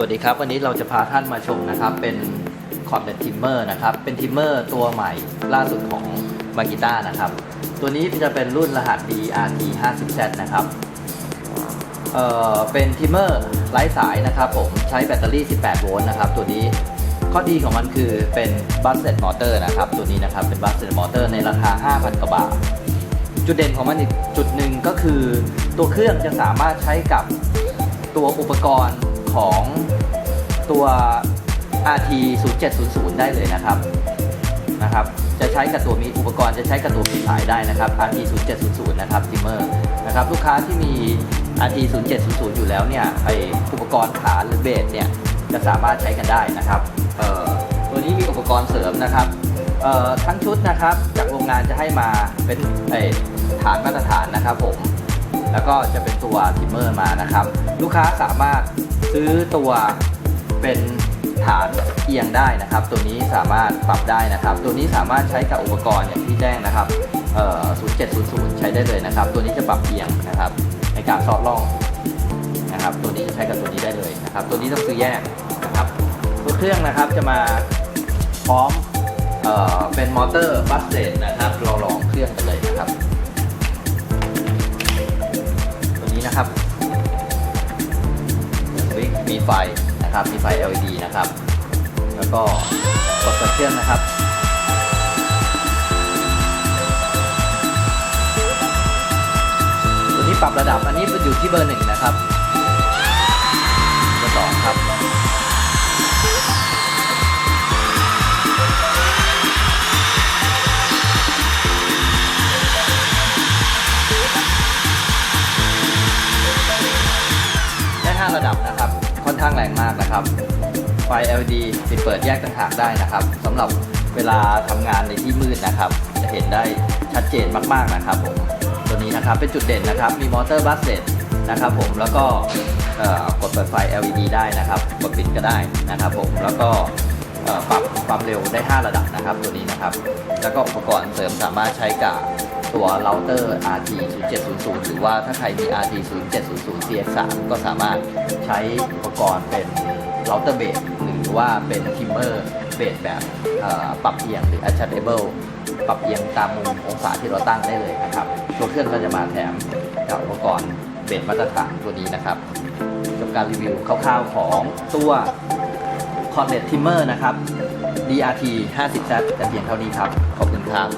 วัสดีครับ วันนี้เราจะพาท่านมาชมนะครับ เป็นคอร์ดเ t ทิมเมอร์นะครับ เป็นทิมเมอร์ตัวใหม่ล่าสุดของมากิต้านะครับ ตัวนี้จะเป็นรุ่นรหัส DRT 50Z นะครับเอ่อเป็นทิมเมอร์ไร้สายนะครับผมใช้แบตเตอรี่ 18 โวลต์นะครับ ตัวนี้ข้อดีของมันคือเป็นบัสเซ็ตมอเตอร์นะครับ ตัวนี้นะครับเป็นบัสเซ็ตมอเตอร์ในราคา 5,000กว่าบาทจุดเด่นของมันอีกจุดหนึ่งก็คือตัวเครื่องจะสามารถใช้กับตัวอุปกรณ์ของ ตัว RT 0700ได้เลยนะครับนะครับ จะใช้กับตัวมีอุปกรณ์จะใช้กับตัวมีสายได้นะครับ RT 0700นะครับจิมเมอร์นะครับลูกค้าที่มี RT 0700อยู่แล้วเนี่ยไออุปกรณ์ฐานหรือเบสเนี่ยจะสามารถใช้กันได้นะครับเอ่อตัวนี้มีอุปกรณ์เสริมนะครับเอ่อทั้งชุดนะครับจากโรงงานจะให้มาเป็นไอฐานมาตรฐานนะครับผมแล้วก็จะเป็นตัวทิมเมอร์มานะครับ ลูกค้าสามารถซื้อตัว เป็นฐานเอียงได้นะครับ ตัวนี้สามารถปรับได้นะครับ ตัวนี้สามารถใช้กับอุปกรณ์อย่างที่แจ้งนะครับเอ่อ0700 ใช้ได้เลยนะครับ ตัวนี้จะปรับเอียงนะครับ ในการซอดล่องนะครับ ตัวนี้จะใช้กับตัวนี้ได้เลยนะครับ ตัวนี้ต้องซื้อแยกนะครับตัวเครื่องนะครับจะมาพร้อมเอ่อเป็นมอเตอร์บัสเซตนะครับเราลองเครื่องกันเลยนะครับ ตัวนี้นะครับมีไฟ นะครับ มีไฟ LED นะครับ แล้วก็กดเปิดเครื่องนะครับตัวนี้ปรับระดับอันนี้อยู่ที่เบอร์หนึ่งนะครับ นะครับ ไฟ LED ปิดเปิดแยกต่างหากได้นะครับสำหรับเวลาทำงานในที่มืดนะครับ จะเห็นได้ชัดเจนมากๆนะครับผมตัวนี้นะครับเป็นจุดเด่นนะครับ มีมอเตอร์บัสเซตนะครับผมแล้วก็กดเปิดไฟ LED ได้นะครับกดปิดก็ได้นะครับผมแล้วก็ปรับความเร็วได้ 5 ระดับนะครับ ตัวนี้นะครับ แล้วก็อุปกรณ์เสริมสามารถใช้กับ ตัวเราเตอร์ RT 0700หรือว่าถ้าใครมี RT 0700 CX3 ก็สามารถใช้อุปกรณ์เป็นเราเตอร์เบสหรือว่าเป็นทิมเมอร์เบสแบบปรับเอียงหรือ adjustable ปรับเอียงตามมุมองศาที่เราตั้งได้เลยนะครับ ตัวเครื่องก็จะมาแถมกับอุปกรณ์เบสมาตรฐานตัวนี้นะครับจบการรีวิวคร่าวๆของตัว c o r n e t Trimmer นะครับ DRT 50Z แต่เพียงเท่านี้ครับ ขอบคุณครับ